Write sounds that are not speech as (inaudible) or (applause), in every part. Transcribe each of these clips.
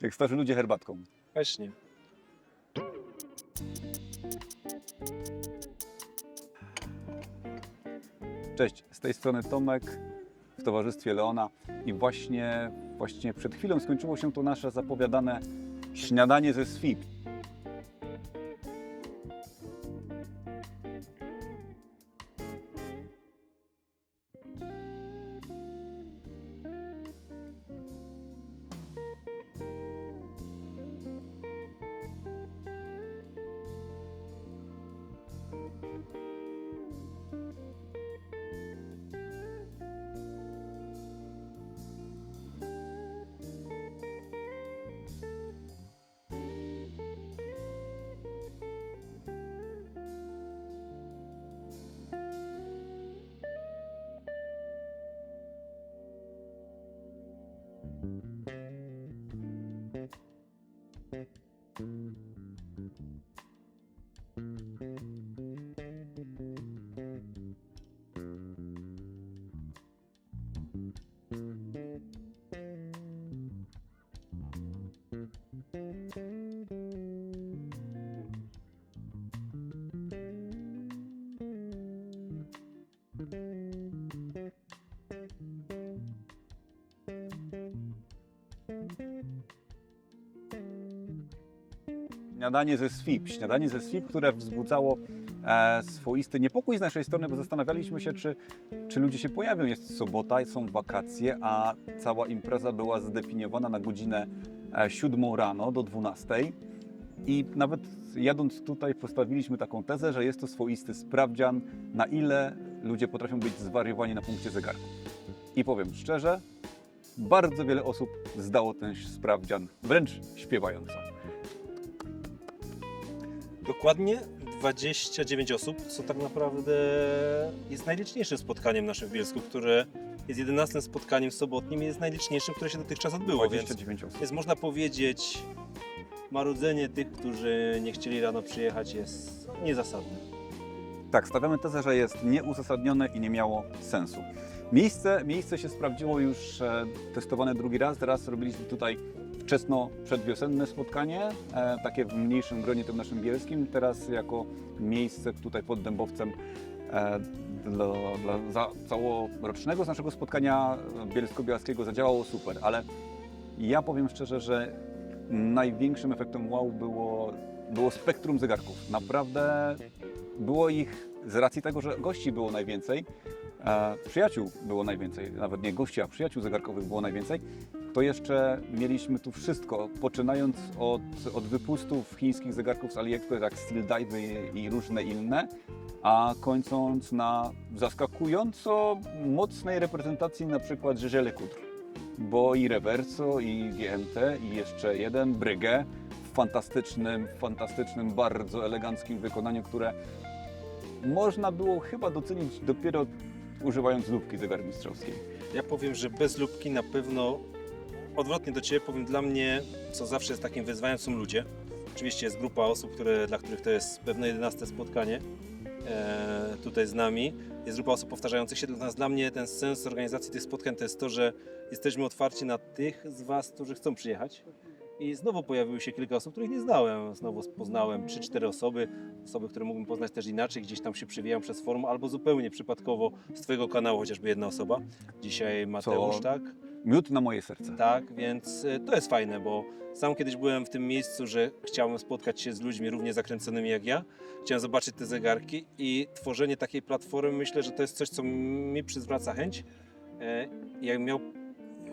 Jak starzy ludzie herbatką. Właśnie. Cześć, z tej strony Tomek w towarzystwie Leona i właśnie, właśnie przed chwilą skończyło się to nasze zapowiadane śniadanie ze SWIP. Śniadanie ze SWIP. Śniadanie ze SWIP, które wzbudzało e, swoisty niepokój z naszej strony, bo zastanawialiśmy się, czy, czy ludzie się pojawią. Jest sobota, są wakacje, a cała impreza była zdefiniowana na godzinę e, 7 rano do 12. I nawet jadąc tutaj postawiliśmy taką tezę, że jest to swoisty sprawdzian, na ile ludzie potrafią być zwariowani na punkcie zegarku. I powiem szczerze, bardzo wiele osób zdało ten sprawdzian wręcz śpiewająco. Dokładnie 29 osób, co tak naprawdę jest najliczniejszym spotkaniem naszym w Bielsku, które jest 11 spotkaniem sobotnim i jest najliczniejszym, które się dotychczas odbyło, więc, 29 osób. więc można powiedzieć, marudzenie tych, którzy nie chcieli rano przyjechać jest niezasadne. Tak, stawiamy tezę, że jest nieuzasadnione i nie miało sensu. Miejsce, miejsce się sprawdziło już e, testowane drugi raz. Teraz robiliśmy tutaj wczesno przedwiosenne spotkanie, e, takie w mniejszym gronie tym naszym bielskim. Teraz jako miejsce tutaj pod Dębowcem e, dla, dla całorocznego z naszego spotkania bielsko-białackiego zadziałało super, ale ja powiem szczerze, że największym efektem wow było, było spektrum zegarków. Naprawdę było ich z racji tego, że gości było najwięcej, e, przyjaciół było najwięcej, nawet nie gości, a przyjaciół zegarkowych było najwięcej, to jeszcze mieliśmy tu wszystko, poczynając od, od wypustów chińskich zegarków z AliExpress, jak Steel Dive i różne inne, a kończąc na zaskakująco mocnej reprezentacji na przykład Żeżele Kudr. Bo i Reverso, i GMT, i jeszcze jeden, Brygę, w fantastycznym, fantastycznym, bardzo eleganckim wykonaniu, które można było chyba docenić dopiero używając lubki zegarmistrzowskiej. Ja powiem, że bez lubki na pewno odwrotnie do Ciebie powiem, dla mnie, co zawsze jest takim wyzwaniem, są ludzie. Oczywiście jest grupa osób, które, dla których to jest pewne 11 spotkanie e, tutaj z nami. Jest grupa osób powtarzających się. Natomiast dla mnie ten sens organizacji tych spotkań to jest to, że jesteśmy otwarci na tych z Was, którzy chcą przyjechać. I znowu pojawiły się kilka osób, których nie znałem. Znowu poznałem 3-4 osoby, osoby, które mógłbym poznać też inaczej, gdzieś tam się przewijam przez forum, albo zupełnie przypadkowo z Twojego kanału, chociażby jedna osoba. Dzisiaj Mateusz, Co? tak? Miód na moje serce. Tak, więc e, to jest fajne, bo sam kiedyś byłem w tym miejscu, że chciałem spotkać się z ludźmi równie zakręconymi jak ja. Chciałem zobaczyć te zegarki i tworzenie takiej platformy myślę, że to jest coś, co mi przywraca chęć. E, Jak miał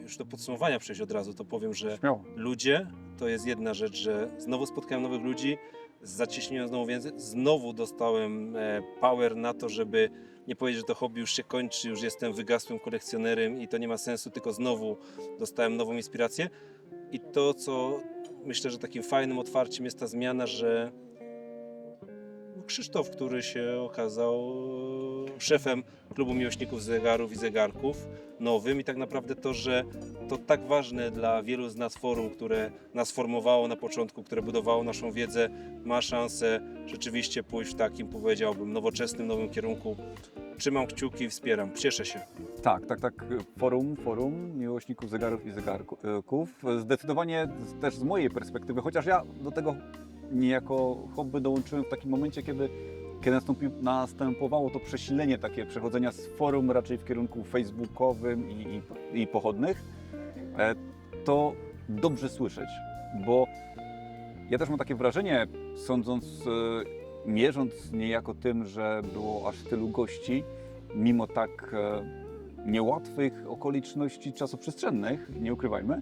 już do podsumowania przejść od razu, to powiem, że Śmiało. ludzie to jest jedna rzecz, że znowu spotkałem nowych ludzi, zacieśniłem znowu więcej, znowu dostałem e, power na to, żeby nie powiedzieć, że to hobby już się kończy, już jestem wygasłym kolekcjonerem i to nie ma sensu, tylko znowu dostałem nową inspirację. I to, co myślę, że takim fajnym otwarciem jest ta zmiana, że Krzysztof, który się okazał szefem klubu miłośników zegarów i zegarków nowym i tak naprawdę to, że to tak ważne dla wielu z nas forum, które nas formowało na początku, które budowało naszą wiedzę, ma szansę rzeczywiście pójść w takim, powiedziałbym, nowoczesnym, nowym kierunku. Trzymam kciuki wspieram. Cieszę się. Tak, tak, tak. Forum, forum miłośników zegarów i zegarków. Zdecydowanie też z mojej perspektywy, chociaż ja do tego niejako hobby dołączyłem w takim momencie, kiedy, kiedy nastąpi, następowało to przesilenie takie przechodzenia z forum raczej w kierunku facebookowym i, i, i pochodnych, e, to dobrze słyszeć, bo ja też mam takie wrażenie, sądząc, e, mierząc niejako tym, że było aż tylu gości, mimo tak e, niełatwych okoliczności czasoprzestrzennych, nie ukrywajmy,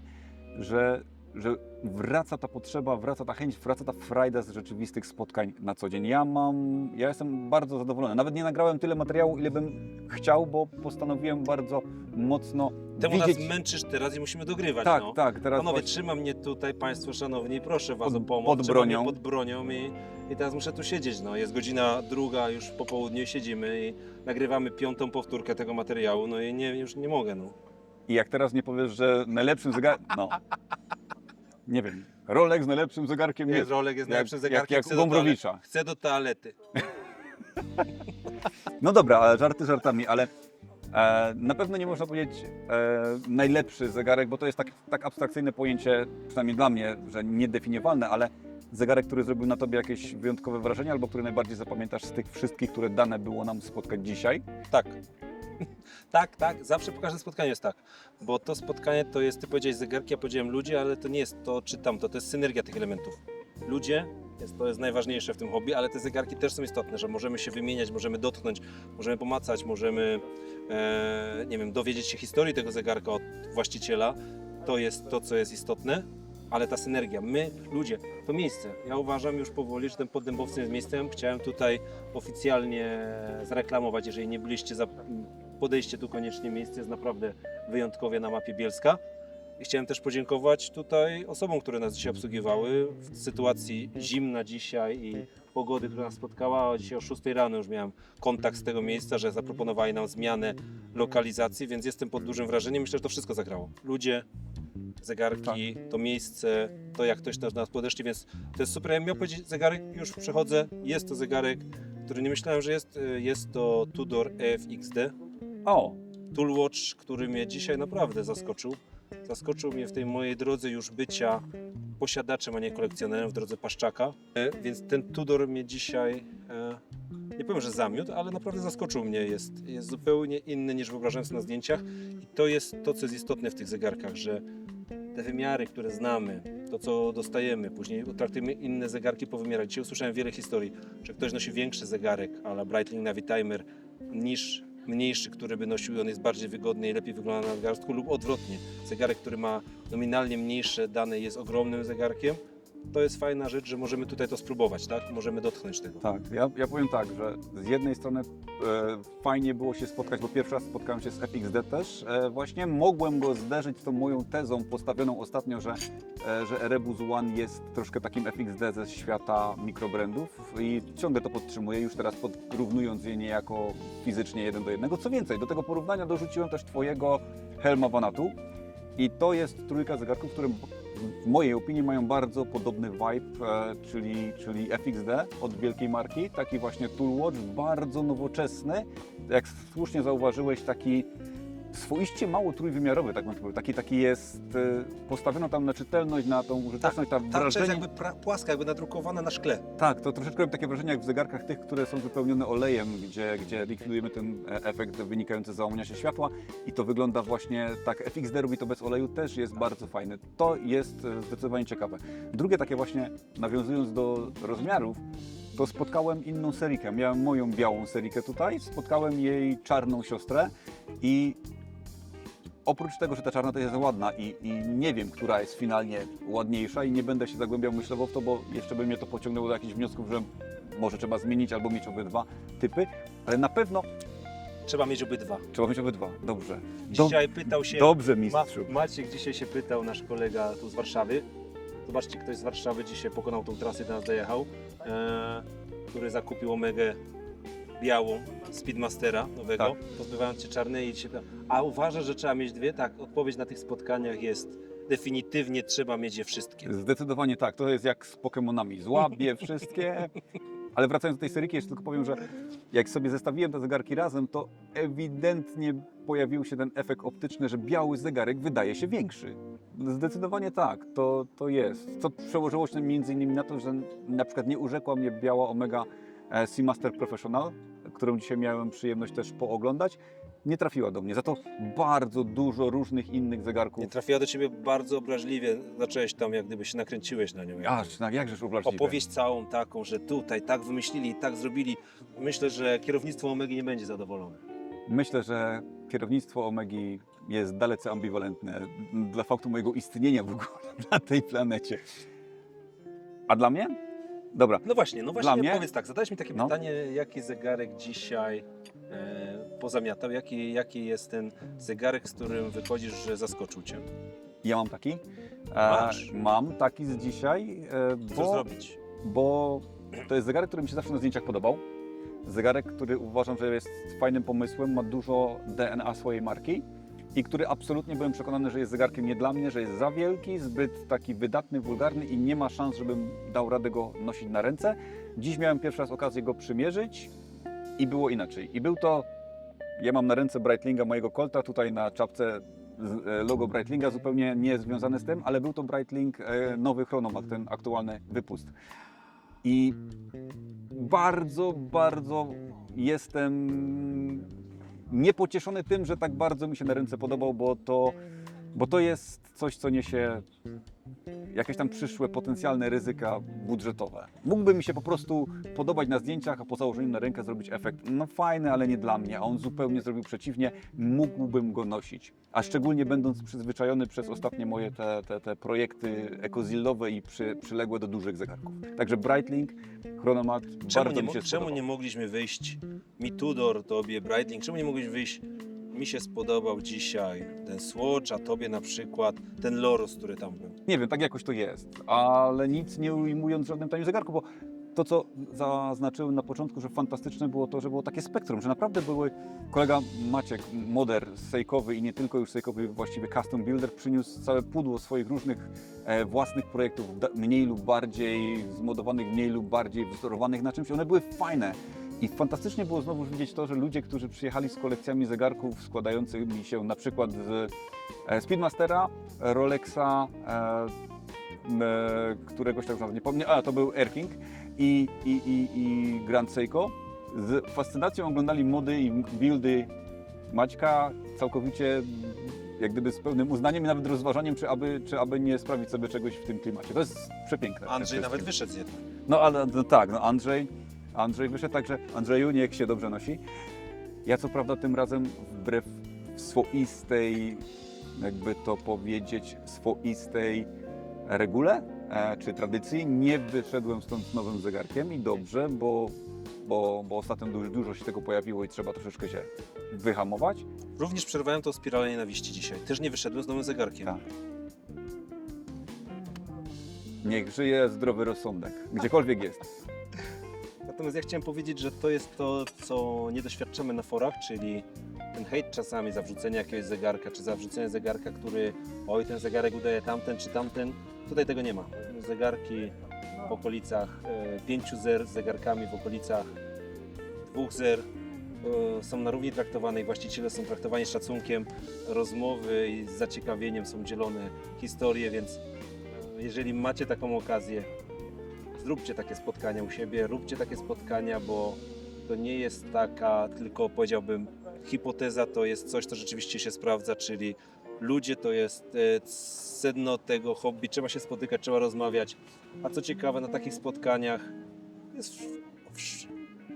że, że wraca ta potrzeba, wraca ta chęć, wraca ta frajda z rzeczywistych spotkań na co dzień. Ja mam, ja jestem bardzo zadowolony. Nawet nie nagrałem tyle materiału, ile bym chciał, bo postanowiłem bardzo mocno Temu widzieć... nas męczysz teraz i musimy dogrywać. tak, no. tak, teraz Panowie, właśnie- trzyma mnie tutaj Państwo szanowni, proszę Was Pod- o pomoc. pod bronią. Pod bronią i, i teraz muszę tu siedzieć. No. Jest godzina druga już po południu siedzimy i nagrywamy piątą powtórkę tego materiału, no i nie, już nie mogę. No. I jak teraz nie powiesz, że najlepszym zegarkiem, no, nie wiem, Rolex najlepszym zegarkiem Jest jest. Rolek jest Jak- najlepszym jak- zegarkiem. jak chcę u do Gombrowicza. Chcę do toalety. (laughs) No dobra, ale żarty żartami, ale e, na pewno nie można powiedzieć e, najlepszy zegarek, bo to jest tak, tak abstrakcyjne pojęcie, przynajmniej dla mnie, że niedefiniowalne, ale zegarek, który zrobił na tobie jakieś wyjątkowe wrażenie, albo który najbardziej zapamiętasz z tych wszystkich, które dane było nam spotkać dzisiaj. Tak. (laughs) Tak, tak, zawsze po każdym spotkaniu jest tak. Bo to spotkanie to jest, ty powiedziałeś zegarki, ja powiedziałem ludzie, ale to nie jest to czy tamto, to jest synergia tych elementów. Ludzie, jest, to jest najważniejsze w tym hobby, ale te zegarki też są istotne, że możemy się wymieniać, możemy dotknąć, możemy pomacać, możemy, e, nie wiem, dowiedzieć się historii tego zegarka od właściciela. To jest to, co jest istotne, ale ta synergia, my, ludzie, to miejsce. Ja uważam już powoli, że ten poddębowcy jest miejscem. Chciałem tutaj oficjalnie zareklamować, jeżeli nie byliście, za, podejście tu koniecznie, miejsce jest naprawdę wyjątkowe na mapie Bielska. I chciałem też podziękować tutaj osobom, które nas dzisiaj obsługiwały w sytuacji zimna dzisiaj i pogody, która nas spotkała. Dzisiaj o 6 rano już miałem kontakt z tego miejsca, że zaproponowali nam zmianę lokalizacji, więc jestem pod dużym wrażeniem. Myślę, że to wszystko zagrało. Ludzie, zegarki, to miejsce, to jak ktoś do nas podeszli, więc to jest super. Ja miał powiedzieć zegarek, już przechodzę. Jest to zegarek, który nie myślałem, że jest. Jest to Tudor EFXD. O, Toolwatch, który mnie dzisiaj naprawdę zaskoczył. Zaskoczył mnie w tej mojej drodze już bycia posiadaczem, a nie kolekcjonerem w drodze paszczaka. E, Więc ten Tudor mnie dzisiaj, e, nie powiem, że zamiótł, ale naprawdę zaskoczył mnie. Jest, jest zupełnie inny niż wyobrażałem na zdjęciach. I to jest to, co jest istotne w tych zegarkach, że te wymiary, które znamy, to co dostajemy, później traktujemy inne zegarki po wymiarach. Dzisiaj usłyszałem wiele historii, że ktoś nosi większy zegarek, ale Breitling Navitimer, niż mniejszy, który by nosił on jest bardziej wygodny i lepiej wygląda na nadgarstku lub odwrotnie. Zegarek, który ma nominalnie mniejsze dane jest ogromnym zegarkiem. To jest fajna rzecz, że możemy tutaj to spróbować, tak? Możemy dotknąć tego. Tak, ja, ja powiem tak, że z jednej strony e, fajnie było się spotkać, bo pierwszy raz spotkałem się z FXD też. E, właśnie mogłem go zderzyć z tą moją tezą postawioną ostatnio, że, e, że Erebus One jest troszkę takim FXD ze świata mikrobrandów i ciągle to podtrzymuję, już teraz porównując je niejako fizycznie jeden do jednego. Co więcej, do tego porównania dorzuciłem też Twojego Helma Vanatu i to jest trójka zegarków, które w mojej opinii mają bardzo podobny vibe, e, czyli, czyli FXD od wielkiej marki, taki właśnie Toolwatch, bardzo nowoczesny, jak słusznie zauważyłeś, taki swoiście mało trójwymiarowy, tak bym powiedział. Taki, taki jest, e, postawiono tam na czytelność, na tą użyteczność, ta Tarcza jest wrażenie. jakby płaska, jakby nadrukowana na szkle. Tak, to troszeczkę takie wrażenie jak w zegarkach tych, które są wypełnione olejem, gdzie, gdzie likwidujemy ten e, efekt wynikający z załamania się światła i to wygląda właśnie tak. FXD robi to bez oleju, też jest bardzo fajny. To jest e, zdecydowanie ciekawe. Drugie takie właśnie, nawiązując do rozmiarów, to spotkałem inną serikę. Miałem moją białą serikę tutaj, spotkałem jej czarną siostrę i oprócz tego, że ta czarna to jest ładna i, i nie wiem, która jest finalnie ładniejsza i nie będę się zagłębiał myślowo w to, bo jeszcze by mnie to pociągnęło do jakichś wniosków, że może trzeba zmienić albo mieć obydwa typy, ale na pewno Trzeba mieć obydwa. trzeba mieć obydwa. Dobrze. Do, Dzisiaj pytał się dobrze, Ma, mistrzu. Maciek dzisiaj się pytał, nasz kolega tu z Warszawy. Zobaczcie, ktoś z Warszawy dzisiaj pokonał tą trasę i do nas dojechał. Eee, który zakupił Omegę białą Speedmastera nowego, Tak. pozbywając się czarnej i się... A uważasz, że trzeba mieć dwie? Tak, odpowiedź na tych spotkaniach jest definitywnie trzeba mieć je wszystkie. Zdecydowanie tak, to jest jak z Pokemonami. Złapie (laughs) wszystkie. Ale wracając do tej seryjki, jeszcze tylko powiem, że jak sobie zestawiłem te zegarki razem, to ewidentnie pojawił się ten efekt optyczny, że biały zegarek wydaje się większy. Zdecydowanie tak, to, to jest. Co przełożyło się między innymi na to, że na przykład nie urzekła mnie biała Omega e, Seamaster Professional, którą dzisiaj miałem przyjemność też pooglądać. Nie trafiła do mnie. Za to bardzo dużo różnych innych zegarków. Nie trafiła do ciebie bardzo obraźliwie, zacząłeś tam jak gdyby się nakręciłeś na nią. Aż, tak, jakżeż uwrażliwe. Opowieść całą taką, że tutaj tak wymyślili i tak zrobili. Myślę, że kierownictwo Omegi nie będzie zadowolone. Myślę, że kierownictwo Omegi jest dalece ambiwalentne dla faktu mojego istnienia w ogóle na tej planecie. A dla mnie? Dobra, No właśnie, no Dla właśnie mnie? powiedz tak, zadałeś mi takie No. pytanie, jaki zegarek dzisiaj e, pozamiatał, jaki, jaki jest ten zegarek, z którym wychodzisz, że zaskoczył Cię? ja mam taki. E, Masz? mam taki z dzisiaj, e, Co bo, zrobić? bo to jest zegarek, który mi się zawsze na zdjęciach podobał. Zegarek, który uważam, że jest fajnym pomysłem, ma dużo DNA swojej marki i który absolutnie byłem przekonany, że jest zegarkiem nie dla mnie, że jest za wielki, zbyt taki wydatny, wulgarny i nie ma szans, żebym dał radę go nosić na ręce. Dziś miałem pierwszy raz okazję go przymierzyć i było inaczej. I był to, ja mam na ręce Breitlinga mojego Colta, tutaj na czapce e, logo Breitlinga, zupełnie nie związane z tym, ale był to Breitling e, nowy Chronomat, ten aktualny wypust. I bardzo, bardzo jestem niepocieszony tym, że tak bardzo mi się na ręce podobał, bo to, bo to jest coś, co niesie jakieś tam przyszłe potencjalne ryzyka budżetowe. Mógłby mi się po prostu podobać na zdjęciach, a po założeniu na rękę zrobić efekt, no fajny, ale nie dla mnie, a on zupełnie zrobił przeciwnie, mógłbym go nosić. A szczególnie będąc przyzwyczajony przez ostatnie moje te, te, te projekty ekozillowe i przy, przyległe do dużych zegarków. Także Breitling, Chronomat, Czemu, bardzo nie, mi się czemu spodobał. nie mogliśmy wyjść, mi Tudor, tobie Breitling, czemu nie mogliśmy wyjść, mi się spodobał dzisiaj ten Swatch, a tobie na przykład ten Loros, który tam był. Nie wiem, tak jakoś to jest, ale nic nie ujmując żadnym tanim zegarku, bo to, co zaznaczyłem na początku, że fantastyczne było to, że było takie spektrum, że naprawdę były, kolega Maciek, moder sejkowy i nie tylko już sejkowy, właściwie custom builder, przyniósł całe pudło swoich różnych e, własnych projektów, mniej lub bardziej zmodowanych, mniej lub bardziej wzorowanych na czymś. One były fajne. I fantastycznie było znowu widzieć to, że ludzie, którzy przyjechali z kolekcjami zegarków składającymi się na przykład z e, Speedmastera, Rolexa, e, e, któregoś tak nie pomnę, a to był Air King i, i, i, i Grand Seiko. Z fascynacją oglądali mody i buildy Maćka, całkowicie jak gdyby z pełnym uznaniem i nawet rozważaniem, czy aby, czy aby nie sprawić sobie czegoś w tym klimacie. To jest przepiękne. Andrzej nawet wyszedł z jednym. No ale no, tak, no Andrzej, Andrzej wyszedł, także Andrzeju, niech się dobrze nosi. Ja co prawda tym razem wbrew swoistej, jakby to powiedzieć, swoistej regule e, czy tradycji, nie wyszedłem stąd z nowym zegarkiem i dobrze, bo, bo, bo ostatnio dużo, dużo się tego pojawiło i trzeba troszeczkę się wyhamować. Również przerwałem tą spiralę nienawiści dzisiaj. Też nie wyszedłem z nowym zegarkiem. Tak. Niech żyje zdrowy rozsądek, gdziekolwiek jest. Natomiast ja chciałem powiedzieć, że to jest to, co nie doświadczamy na forach, czyli ten hejt czasami za wrzucenie jakiegoś zegarka, czy za wrzucenie zegarka, który oj, ten zegarek udaje tamten czy tamten. Tutaj tego nie ma. Zegarki w okolicach 5 zer z zegarkami w okolicach 2 zer e, są na równi traktowane i właściciele są traktowani szacunkiem, rozmowy i z zaciekawieniem są dzielone historie, więc e, jeżeli macie taką okazję, zróbcie takie spotkania u siebie, róbcie takie spotkania, bo to nie jest taka tylko powiedziałbym hipoteza, to jest coś, co rzeczywiście się sprawdza, czyli ludzie to jest e, sedno tego hobby, trzeba się spotykać, trzeba rozmawiać, a co ciekawe na takich spotkaniach jest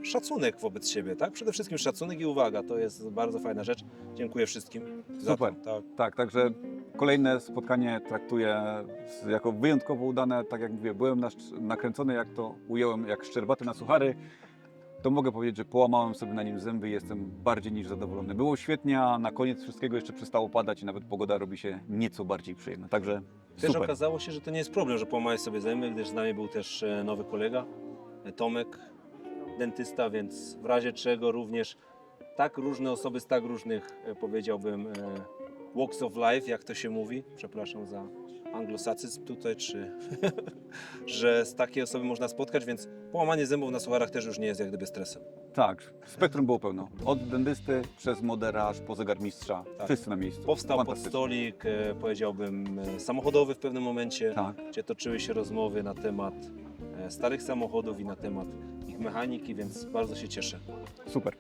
szacunek wobec siebie, tak? Przede wszystkim szacunek i uwaga, to jest bardzo fajna rzecz. Dziękuję wszystkim za Super. to. Tak. Tak, także kolejne spotkanie traktuję z- jako wyjątkowo udane. Tak jak mówię, byłem nasz- nakręcony, jak to ująłem, jak szczerbaty na suchary. To mogę powiedzieć, że połamałem sobie na nim zęby i jestem bardziej niż zadowolony. Było świetnie, a na koniec wszystkiego jeszcze przestało padać i nawet pogoda robi się nieco bardziej przyjemna. Także Też super. okazało się, że to nie jest problem, że połamałeś sobie zęby, gdyż z nami był też e, nowy kolega, e, Tomek. Dentysta, więc w razie czego również tak różne osoby z tak różnych, e, powiedziałbym, e, walks of life, jak to się mówi, przepraszam za anglosacyzm tutaj, czy (laughs) że z takiej osoby można spotkać, więc połamanie zębów na sucharach też już nie jest jak gdyby stresem. Tak, spektrum było pełno. Od dentysty przez modera aż po zegarmistrza. Tak. Wszyscy na miejscu. Powstał pod stolik, e, powiedziałbym, samochodowy w pewnym momencie, Tak. gdzie toczyły się rozmowy na temat starych samochodów i na temat mechaniki, więc bardzo się cieszę. Super.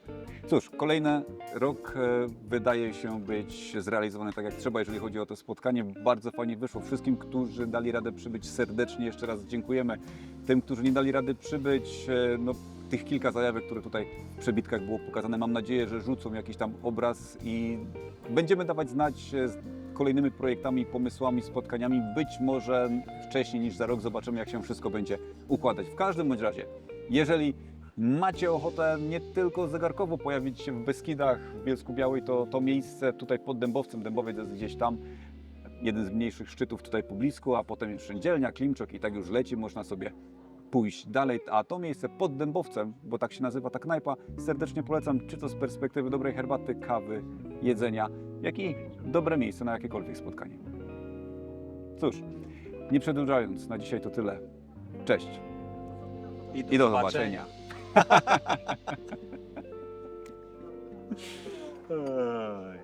Cóż, kolejny rok e, wydaje się być zrealizowany tak jak trzeba, jeżeli chodzi o to spotkanie. Bardzo fajnie wyszło. Wszystkim, którzy dali radę przybyć, serdecznie jeszcze raz dziękujemy. Tym, którzy nie dali rady przybyć, e, no, tych kilka zajawek, które tutaj w przebitkach było pokazane, mam nadzieję, że rzucą jakiś tam obraz i będziemy dawać znać e, z kolejnymi projektami, pomysłami, spotkaniami. Być może wcześniej niż za rok zobaczymy, jak się wszystko będzie układać. W każdym bądź razie, jeżeli macie ochotę nie tylko zegarkowo pojawić się w Beskidach, w Bielsku Białej, to to miejsce tutaj pod Dębowcem, Dębowiec jest gdzieś tam, jeden z mniejszych szczytów tutaj poblisku, a potem już Szędzielnia, Klimczok i tak już leci, można sobie pójść dalej, a to miejsce pod Dębowcem, bo tak się nazywa ta knajpa, serdecznie polecam, czy to z perspektywy dobrej herbaty, kawy, jedzenia, jak i dobre miejsce na jakiekolwiek spotkanie. Cóż, nie przedłużając, na dzisiaj to tyle. Cześć i do zobaczenia. Eee.